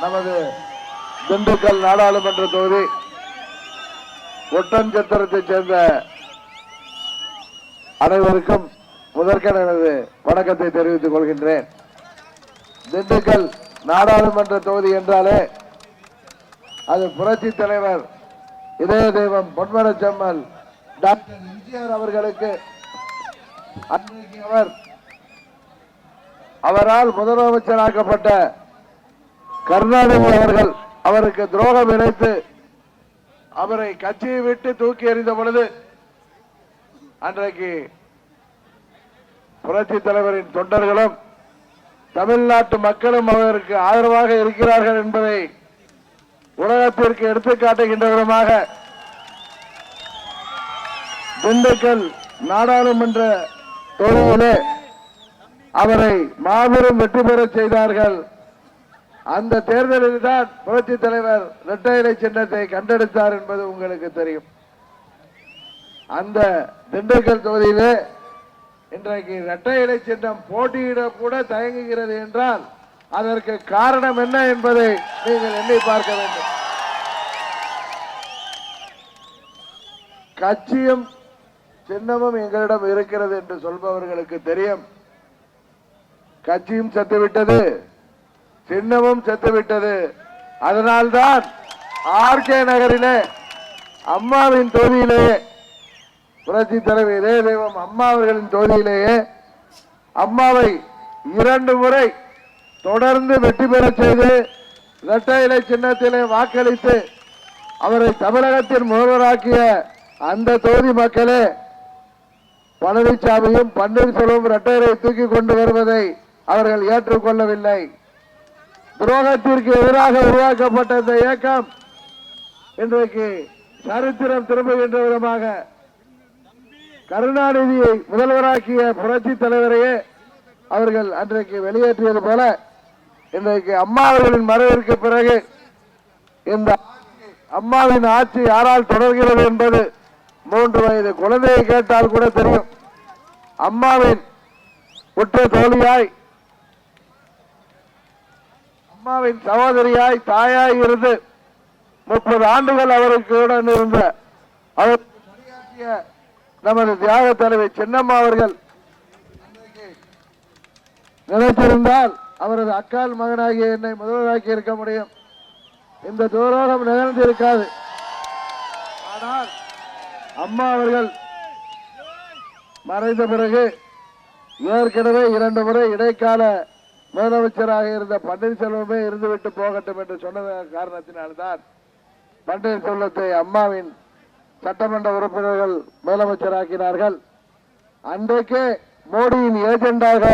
நமது திண்டுக்கல் நாடாளுமன்ற தொகுதி ஒட்டஞ்சத்திரத்தைச் சேர்ந்த அனைவருக்கும் முதற்கன எனது வணக்கத்தை தெரிவித்துக் கொள்கின்றேன். திண்டுக்கல் நாடாளுமன்ற தொகுதி என்றாலே அது புரட்சி தலைவர் இதய தெய்வம் பொன்மரச்செம்மல் டாக்டர் எம்ஜிஆர் அவர்களுக்கு அன்றைக்கு அவர் அவரால் முதலமைச்சராக்கப்பட்ட கருணாநிதி அவர்கள் அவருக்கு துரோகம் இணைத்து அவரை கட்சியை விட்டு தூக்கி எறிந்த பொழுது அன்றைக்கு புரட்சி தலைவரின் தொண்டர்களும் தமிழ்நாட்டு மக்களும் அவருக்கு ஆதரவாக இருக்கிறார்கள் என்பதை உலகத்திற்கு எடுத்துக்காட்டுகின்ற விதமாக திண்டுக்கல் நாடாளுமன்ற தொகுதியிலே அவரை மாபெரும் வெற்றி பெறச் செய்தார்கள். அந்த தேர்தலில் தான் புரட்சி தலைவர் இரட்டை இலை சின்னத்தை கண்டெடுத்தார் என்பது உங்களுக்கு தெரியும். அந்த திண்டுக்கல் தொகுதியிலே இன்றைக்கு இரட்டை இலை சின்னம் போட்டியிட கூட தயங்குகிறது என்றால் அதற்கு காரணம் என்ன என்பதை நீங்கள் எண்ணி பார்க்க வேண்டும். கட்சியும் சின்னமும் எங்களிடம் இருக்கிறது என்று சொல்பவர்களுக்கு தெரியும். கட்சியும் செத்துவிட்டது. சின்னமும் செத்துவிட்டது. அதனால்தான் ஆர்கே நகரிலே அம்மாவின் தொகுதியிலேயே புரட்சி தலைவர் இதய தெய்வம் அம்மா அவர்களின் தொகுதியிலேயே அம்மாவை இரண்டு முறை தொடர்ந்து வெற்றி பெறச் செய்து இரட்டை இலை சின்னத்திலே வாக்களித்து அவரை தமிழகத்தின் முதல்வராக்கிய அந்த தொகுதி மக்களே பழனிசாமியும் பன்னீர்செல்வம் இரட்டையரை தூக்கி கொண்டு வருவதை அவர்கள் ஏற்றுக்கொள்ளவில்லை. துரோகத்திற்கு எதிராக உருவாக்கப்பட்ட இந்த இயக்கம் இன்றைக்கு சரித்திரம் திரும்புகின்ற விதமாக கருணாநிதியை முதல்வராக்கிய புரட்சி தலைவரையே அவர்கள் அன்றைக்கு வெளியேற்றியது போல இன்றைக்கு அம்மா அவர்களின் மறைவிற்கு பிறகு இந்த அம்மாவின் ஆட்சி யாரால் தொடர்கிறது என்பது மூன்று வயது குழந்தையை கேட்டால் கூட தெரியும். அம்மாவின் உற்ற தோழியாய் அம்மாவின் சகோதரியாய் தாயாய் இருந்து முப்பது ஆண்டுகள் அவருக்கு உடன் இருந்த அவர் பணியாற்றிய நமது தியாக தலைவி சின்னம்மா அவர்கள் நினைத்திருந்தால் அவரது அக்கால் மகனாகிய என்னை முதல்வராக்கி இருக்க முடியும். இந்த துரோகம் நிகழ்ந்து இருக்காது ஆனால் அம்மா அவர்கள் மறைந்த பிறகு ஏற்கனவே இரண்டு முறை இடைக்கால முதலமைச்சராக இருந்த பன்னீர்செல்வமே இருந்துவிட்டு போகட்டும் என்று சொன்ன காரணத்தினால்தான் பன்னீர்செல்வத்தை அம்மாவின் சட்டமன்ற உறுப்பினர்கள் முதலமைச்சராக்கினார்கள். அன்றைக்கே மோடியின் ஏஜெண்டாக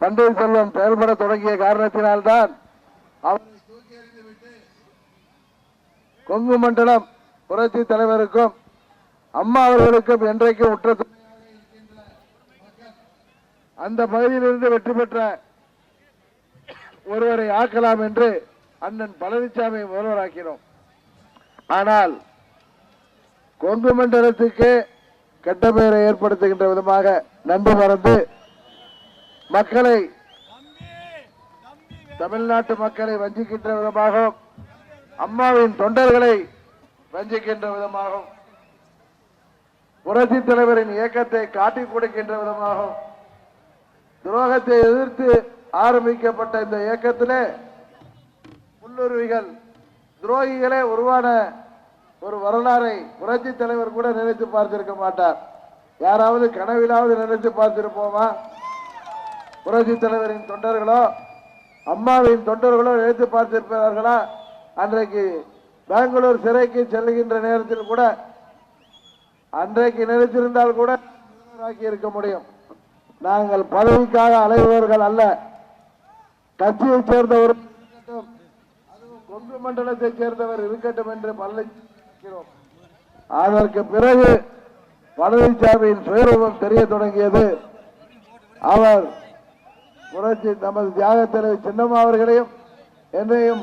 பன்னீர்செல்வம் செயல்பட தொடங்கிய காரணத்தினால்தான் அவரை தூக்கி எறிந்துவிட்டு கொங்கு மண்டலம் புரட்சி தலைவருக்கும் அம்மா அவர்களுக்கும் என்றைக்கும் உற்ற அந்த பகுதியிலிருந்து வெற்றி பெற்ற ஒருவரை ஆக்கலாம் என்று அண்ணன் பழனிசாமியை முதல்வராக்கினோம். ஆனால் கொங்கு மண்டலத்துக்கு கெட்ட பெயரை ஏற்படுத்துகின்ற விதமாக நன்றி மறந்து மக்களை தமிழ்நாட்டு மக்களை வஞ்சிக்கின்ற விதமாகவும் அம்மாவின் தொண்டர்களை வஞ்சிக்கின்ற விதமாகவும் புரட்சி தலைவரின் இயக்கத்தை காட்டிக் கொடுக்கின்ற விதமாகவும் துரோகத்தை எதிர்த்து ஆரம்பிக்கப்பட்ட இந்த இயக்கத்திலே முன்னுரிமைகள் துரோகிகளே உருவான ஒரு வரலாறை புரட்சி தலைவர் கூட நினைத்து பார்த்திருக்க மாட்டார். யாராவது கனவிலாவது நினைத்து பார்த்திருப்போமா? புரட்சி தலைவரின் தொண்டர்களோ அம்மாவின் தொண்டர்களோ நினைத்து பார்த்திருப்பார்களா? அன்றைக்கு பெங்களூர் சிறைக்கு செல்லுகின்ற நேரத்தில் கூட அன்றைக்கு நினைத்திருந்தால் கூட முதல்வராக்கி இருக்க முடியும். நாங்கள் பதவிக்காக அலைபவர்கள் அல்ல. கட்சியைச் சேர்ந்தவர் இருக்கட்டும். அதுவும் கொங்கு மண்டலத்தை சேர்ந்தவர் இருக்கட்டும் என்று பல்லிக்கிறோம் அதற்கு பிறகு பழனிசாமியின் சுயரூபம் தெரிய தொடங்கியது. அவர் புரட்சி நமது தியாக தலைவர் சின்னம்மா அவர்களையும் என்னையும்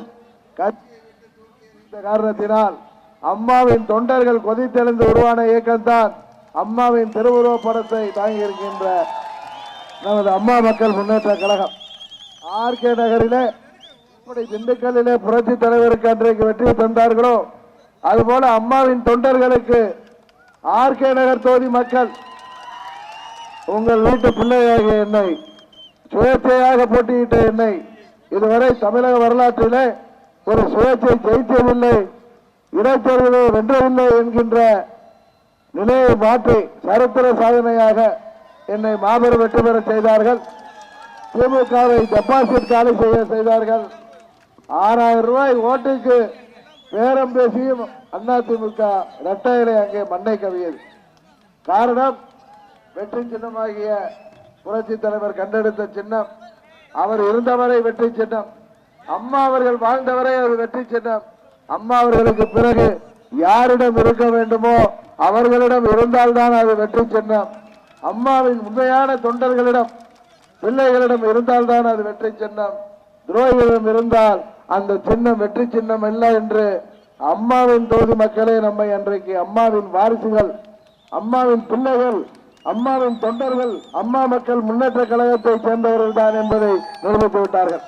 கட்சியை காரணத்தினால் அம்மாவின் தொண்டர்கள் கொதித்தெழுந்து உருவான இயக்கம்தான் அம்மாவின் திருவுருவ படத்தை தாங்கி இருக்கின்ற நமது அம்மா மக்கள் முன்னேற்ற கழகம். ஆர்கே நகரிலே திண்டுக்கல்லிலே புரட்சி தலைவருக்கு அன்றைக்கு வெற்றி தந்தார்களோ? அதுபோல அம்மாவின் தொண்டர்களுக்கு ஆர்கே நகர் தொகுதி மக்கள் உங்கள் வீட்டு பிள்ளையாக என்னை சுயேட்சையாக போட்டியிட்ட என்னை இதுவரை தமிழக வரலாற்றிலே ஒரு சுயேட்சை ஜெயித்ததில்லை இடைத்தேர்தலை வென்றதில்லை என்கின்ற நிலையை மாற்றி சரித்திர சாதனையாக என்னை மாபெரும் வெற்றி பெற செய்தார்கள். திமுகவை டெபாசிட் காலி செய்ய செய்தார்கள். ஆறாயிரம் ரூபாய் ஓட்டுக்கு பேரம் பேசியும் அதிமுக இரட்டையிலே அங்கே மண்ணை கவியது. காரணம் வெற்றி சின்னமாகிய புரட்சி தலைவர் கண்டெடுத்த சின்னம் அவர் இருந்தவரை வெற்றி சின்னம் அம்மா அவர்கள் வாழ்ந்தவரை அது வெற்றி சின்னம். அம்மா அவர்களுக்கு பிறகு யாரிடம் இருக்க வேண்டுமோ அவர்களிடம் இருந்தால்தான் அது வெற்றி சின்னம். அம்மாவின் உண்மையான தொண்டர்களிடம் பிள்ளைகளிடம் இருந்தால்தான் அது வெற்றி சின்னம். துரோகிகளிடம் இருந்தால் அந்த சின்னம் வெற்றி சின்னம் அல்ல என்று அம்மாவின் தொகுதி மக்களே நம்மை அன்றைக்கு அம்மாவின் வாரிசுகள் அம்மாவின் பிள்ளைகள் அம்மாவின் தொண்டர்கள் அம்மா மக்கள் முன்னேற்ற கழகத்தை சேர்ந்தவர்கள் தான் என்பதை நிரூபித்து விட்டார்கள்.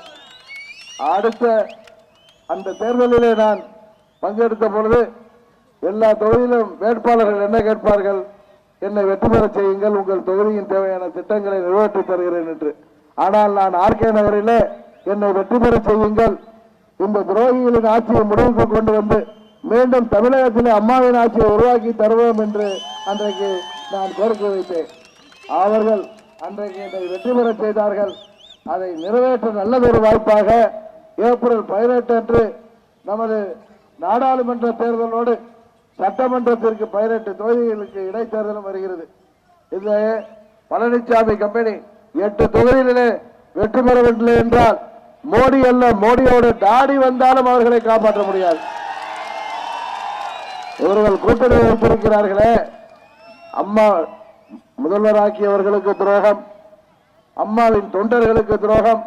அடுத்த அந்த தேர்தலிலே நான் பங்கெடுத்த பொழுது எல்லா தொகுதியிலும் வேட்பாளர்கள் என்ன கேட்பார்கள்? என்னை வெற்றி பெற செய்யுங்கள் உங்கள் தொகுதியின் தேவையான திட்டங்களை நிறைவேற்றி தருகிறேன் என்று. ஆனால் நான் ஆர்கே நகரிலே என்னை வெற்றி பெற செய்யுங்கள். இந்த துரோகிகளின் ஆட்சியை முடிவுக்கு கொண்டு வந்து மீண்டும் தமிழகத்திலே அம்மாவின் ஆட்சியை உருவாக்கி தருவோம் என்று அன்றைக்கு நான் கோரிக்கை வைத்தேன். அவர்கள் அன்றைக்கு என்னை வெற்றி பெற செய்தார்கள். அதை நிறைவேற்ற நல்லதொரு வாய்ப்பாக ஏப்ரல் பதினெட்டு அன்று நமது நாடாளுமன்ற தேர்தலோடு சட்டமன்றத்திற்கு பதினெட்டு தொகுதிகளுக்கு இடைத்தேர்தலும் வருகிறது. இந்த பழனிசாமி கம்பெனி எட்டு தொகுதிகளிலே வெற்றி பெறவில்லை என்றால் மோடி அல்ல மோடியோட தாடி வந்தாலும் அவர்களை காப்பாற்ற முடியாது. இவர்கள் கூட்டணி வைத்திருக்கிறார்களே. அம்மா முதல்வராக்கியவர்களுக்கு துரோகம் அம்மாவின் தொண்டர்களுக்கு துரோகம்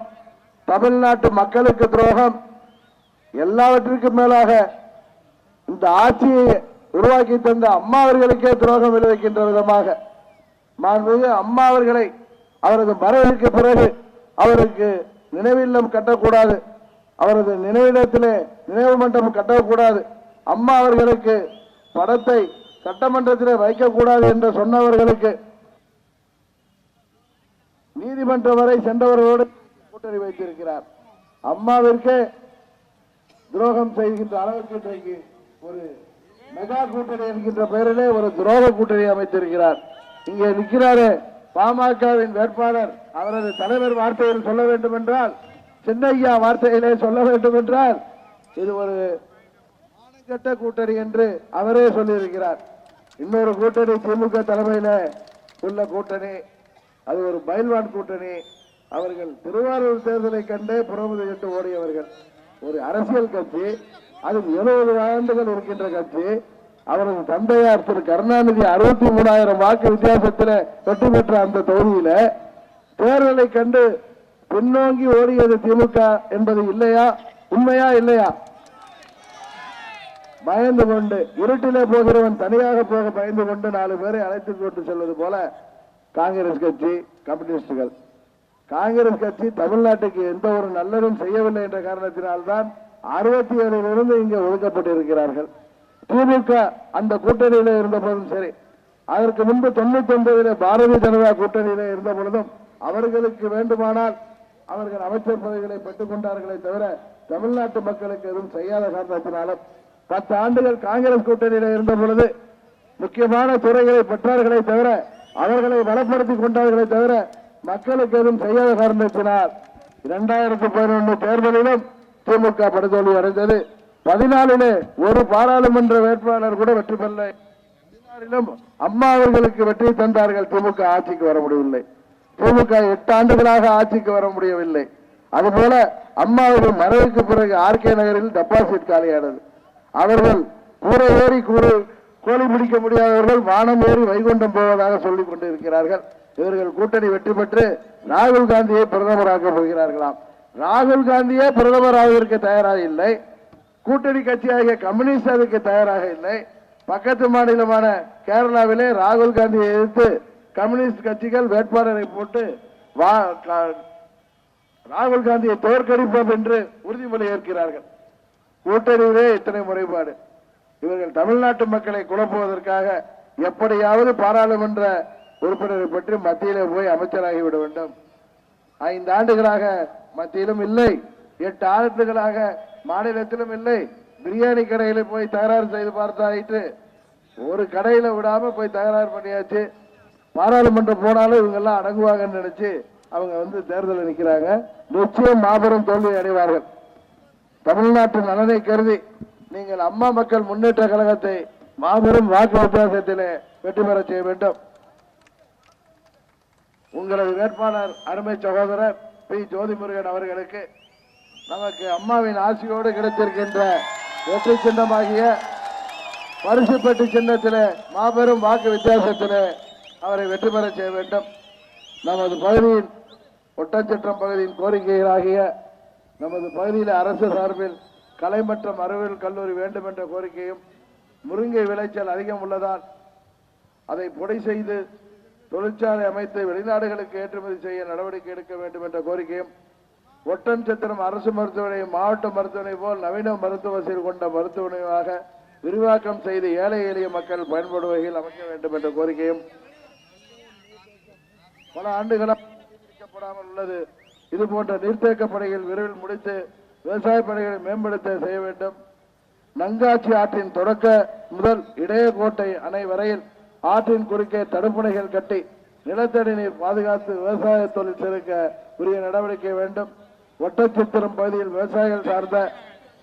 தமிழ்நாட்டு மக்களுக்கு துரோகம் எல்லாவற்றிற்கும் மேலாக இந்த ஆட்சியை உருவாக்கி தந்த அம்மா அவர்களுக்கே துரோகம் விளைவிக்கின்ற விதமாக. மாண்புமிகு அம்மா அவர்களை அவரது மறைவுக்கு பிறகு அவருக்கு நினைவில்லம் கட்டக்கூடாது. அவரது நினைவிடத்திலே நினைவு மண்டபம் கட்டக்கூடாது. அம்மா அவர்களுக்கு படத்தை சட்டமன்றத்திலே வைக்கக்கூடாது என்று சொன்னவர்களுக்கு நீதிமன்றம் வரை சென்றவர்களோடு கூட்டணி வைத்திருக்கிறார். அம்மாவிற்கு துரோகம் செய்கின்ற அளவுக்கு இன்றைக்கு ஒரு மெகா கூட்டணி என்கின்ற பெயரிலே ஒரு துரோக கூட்டணி அமைத்திருக்கிறார். இங்கே நிற்கிறாரே பாமகவின் வேட்பாளர். அவரது தலைவர் வார்த்தையில் சொல்ல வேண்டும் என்றால் சின்னையா வார்த்தையிலே சொல்ல வேண்டும் என்றால் இது ஒரு கட்ட கூட்டணி என்று அவரே சொல்லியிருக்கிறார். இன்னொரு கூட்டணி திமுக தலைமையில உள்ள கூட்டணி அது ஒரு பயில்வான் கூட்டணி. அவர்கள் திருவாரூர் தேர்தலை கண்டே புறமுதுகிட்டு ஓடியவர்கள். ஒரு அரசியல் கட்சி அது எழுபது ஆண்டுகள் இருக்கின்ற கட்சி அவரது தந்தையார் திரு கருணாநிதி அறுபத்தி மூணாயிரம் வாக்கு வித்தியாசத்தில் வெற்றி பெற்ற அந்த தொகுதியில தேர்தலை கண்டு பின்னோங்கி ஓடியது திமுக என்பது இல்லையா? உண்மையா இல்லையா? பயந்து கொண்டு இருட்டிலே போகிறவன் தனியாக போக பயந்து கொண்டு நாலு பேரை அழைத்து கொண்டு செல்வது போல காங்கிரஸ் கட்சி கம்யூனிஸ்டுகள். காங்கிரஸ் கட்சி தமிழ்நாட்டுக்கு எந்த ஒரு நல்லதும் செய்யவில்லை என்ற காரணத்தினால்தான் அறுபத்தி ஏழிலிருந்து இங்கே ஒதுக்கப்பட்டிருக்கிறார்கள். திமுக அந்த கூட்டணியில இருந்த போதும் சரி அதற்கு முன்பு தொண்ணூத்தி ஒன்பதிலே பாரதிய ஜனதா கூட்டணியில இருந்த பொழுதும் அவர்களுக்கு வேண்டுமானால் அவர்கள் அமைச்சர் பதவிகளை பெற்றுக் கொண்டார்களே தவிர தமிழ்நாட்டு மக்களுக்கு எதுவும் செய்யாத காரணத்தினாலும் பத்து ஆண்டுகள் காங்கிரஸ் கூட்டணியில இருந்த பொழுது முக்கியமான துறைகளை பெற்றார்களே தவிர அவர்களை வளப்படுத்திக் கொண்டார்களே தவிர மக்களுக்கு எதுவும் செய்யாத காரணத்தினால் இரண்டாயிரத்தி பதினொன்று தேர்தலிலும் திமுக படுதோல்வி அடைந்தது. பதினாலிலே ஒரு பாராளுமன்ற வேட்பாளர் கூட வெற்றி பெறலை. பதினாறிலும் அம்மா அவர்களுக்கு வெற்றி தந்தார்கள். திமுக ஆட்சிக்கு வர முடியவில்லை. திமுக எட்டு ஆண்டுகளாக ஆட்சிக்கு வர முடியவில்லை. அதுபோல அம்மா அவர்கள் மறைவுக்கு பிறகு ஆர்கே நகரில் டெபாசிட் காலியானது. அவர்கள் கூரை ஏறி கூரை கோழி பிடிக்க முடியாதவர்கள் வானம் ஏறி வைகுண்டம் போவதாக சொல்லிக் கொண்டிருக்கிறார்கள். இவர்கள் கூட்டணி வெற்றி பெற்று ராகுல் காந்தியை பிரதமராக்கப் போகிறார்களாம். ராகுல் காந்தியே பிரதமர் ஆவதற்கு தயாராக இல்லை. கூட்டணி கட்சியாகிய கம்யூனிஸ்ட் அதுக்கு தயாராக இல்லை. பக்கத்து மாநிலமான கேரளாவிலே ராகுல் காந்தியை எதிர்த்து கம்யூனிஸ்ட் கட்சிகள் வேட்பாளரை போட்டு வா ராகுல் காந்தியை தோற்கடிப்போம் என்று உறுதிமொழி ஏற்கிறார்கள். கூட்டணியிலே இத்தனை முறைப்பாடு. இவர்கள் தமிழ்நாட்டு மக்களை குழப்புவதற்காக எப்படியாவது பாராளுமன்ற உறுப்பினரை பற்றி மத்தியிலே போய் அமைச்சராகிவிட வேண்டும். ஐந்து ஆண்டுகளாக மத்தியிலும் இல்லை. எட்டு ஆண்டுகளாக மாநிலத்திலும் இல்லை. பிரியாணி கடையில போய் தகராறு செய்து பார்த்தாயிட்டு ஒரு கடையில விடாம போய் தகராறு பண்ணியாச்சு. பாராளுமன்றம் போனாலும் இவங்கெல்லாம் அடங்குவாங்கன்னு நினைச்சு அவங்க வந்து தேர்தலில் நிற்கிறாங்க. நிச்சயம் மாபெரும் தோல்வி அடைவார்கள். தமிழ்நாட்டு நலனை கருதி நீங்கள் அம்மா மக்கள் முன்னேற்ற கழகத்தை மாபெரும் வாக்கு வித்தியாசத்திலே வெற்றி பெற செய்ய வேண்டும். உங்களது வேட்பாளர் அருமை சகோதரர் பி. ஜோதிமுருகன் அவர்களுக்கு நமக்கு அம்மாவின் ஆசையோடு கிடைத்திருக்கின்ற வெற்றி சின்னமாகிய பரிசுப்பட்டி சின்னத்தில் மாபெரும் வாக்கு வித்தியாசத்திலே அவரை வெற்றி பெற செய்ய வேண்டும். நமது பகுதியின் ஒட்டச்சட்டம் பகுதியின் கோரிக்கைகளாகிய நமது பகுதியில் அரசு சார்பில் கலை மற்றும் அறிவியல் கல்லூரி வேண்டும் என்ற கோரிக்கையும் முருங்கை விளைச்சல் அதிகம் உள்ளதால் அதை பொடை செய்து தொழிற்சாலை அமைத்து வெளிநாடுகளுக்கு ஏற்றுமதி செய்ய நடவடிக்கை எடுக்க வேண்டும் என்ற கோரிக்கையும் ஒட்டன் சத்திரம் அரசு மருத்துவமனை மாவட்ட மருத்துவமனை போல் நவீன மருத்துவ வசதி கொண்ட மருத்துவமனையாக விரிவாக்கம் செய்து ஏழை எளிய மக்கள் பயன்படும் வகையில் அமைக்க வேண்டும் என்ற கோரிக்கையும் பல ஆண்டுகளாக உள்ளது. இது போன்ற நீர்த்தேக்க பணிகள் விரைவில் முடித்து விவசாய பணிகளை மேம்படுத்த செய்ய வேண்டும். நங்காட்சி ஆற்றின் தொடக்க முதல் இடையகோட்டை அணை வரையில் ஆற்றின் குறுக்கே தடுப்பணைகள் கட்டி நிலத்தடி நீர் பாதுகாத்து விவசாய தொழில் சிறக்க உரிய நடவடிக்கை வேண்டும். ஒட்டச்சித்திரம் பகுதியில் விவசாயிகள் சார்ந்த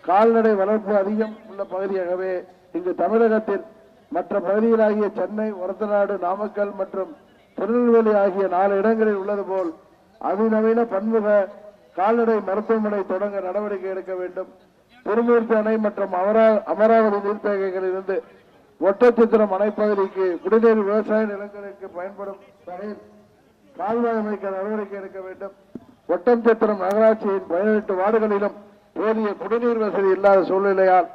கால்நடை வளர்ப்பு அதிகம் உள்ள பகுதியாகவே இங்கு தமிழகத்தில் மற்ற பகுதிகளாகிய சென்னை ஒரத்தநாடு நாமக்கல் மற்றும் திருநெல்வேலி ஆகிய நாலு இடங்களில் உள்ளது போல் அதிநவீன பன்முக கால்நடை மருத்துவமனை தொடங்க நடவடிக்கை எடுக்க வேண்டும். திருமூர்த்தி அணை மற்றும் அமரா- அமராவதி நீர்த்தேகைகளில் இருந்து ஒட்டச்சித்திரம் அணைப்பகுதிக்கு குடிநீர் விவசாய நிலங்களுக்கு பயன்படும் வகையில் கால்வாய் அமைக்க நடவடிக்கை எடுக்க வேண்டும். ஒட்டஞ்சத்திரம் நகராட்சியின் பதினெட்டு வார்டுகளிலும் போதிய குடிநீர் வசதி இல்லாத சூழ்நிலையால்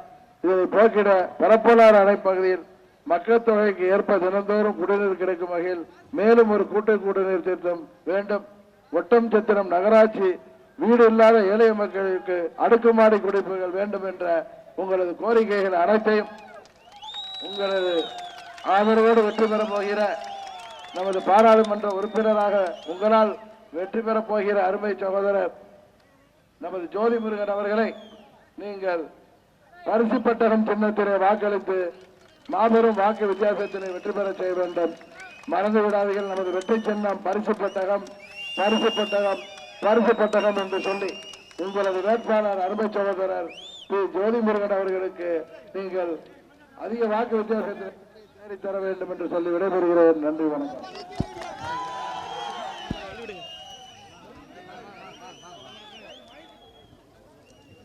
இதனை போக்கிட பரப்பலாறு அணைப்பகுதியில் மக்கள் தொகைக்கு ஏற்ப தினந்தோறும் குடிநீர் கிடைக்கும் வகையில் மேலும் ஒரு கூட்டு குடிநீர் திட்டம் வேண்டும். ஒட்டம் சத்திரம் நகராட்சி வீடு இல்லாத ஏழை மக்களுக்கு அடுக்குமாடி குடிப்புகள் வேண்டும் என்ற உங்களது கோரிக்கைகள் அனைத்தையும் உங்களது ஆதரவோடு வெற்றி பெறப் போகிற நமது பாராளுமன்ற உறுப்பினராக உங்களால் வெற்றி பெறப் போகிற அருமை சகோதரர் நமது ஜோதி முருகன் அவர்களை நீங்கள் பரிசு பட்டகம் சின்னத்திலே வாக்களித்து மாபெரும் வாக்கு வித்தியாசத்தினை வெற்றி பெற செய்ய வேண்டும். மறந்து விடாதீர்கள். நமது வெற்றி சின்னம் பரிசு பட்டகம் பரிசு பட்டகம் பரிசு பட்டகம் என்று சொல்லி உங்களது வேட்பாளர் அருமை சகோதரர் பி. ஜோதி முருகன் அவர்களுக்கு நீங்கள் அதிக வாக்கு வித்தியாசத்தை தேடித்தர வேண்டும் என்று சொல்லி விடைபெறுகிறேன். நன்றி வணக்கம்.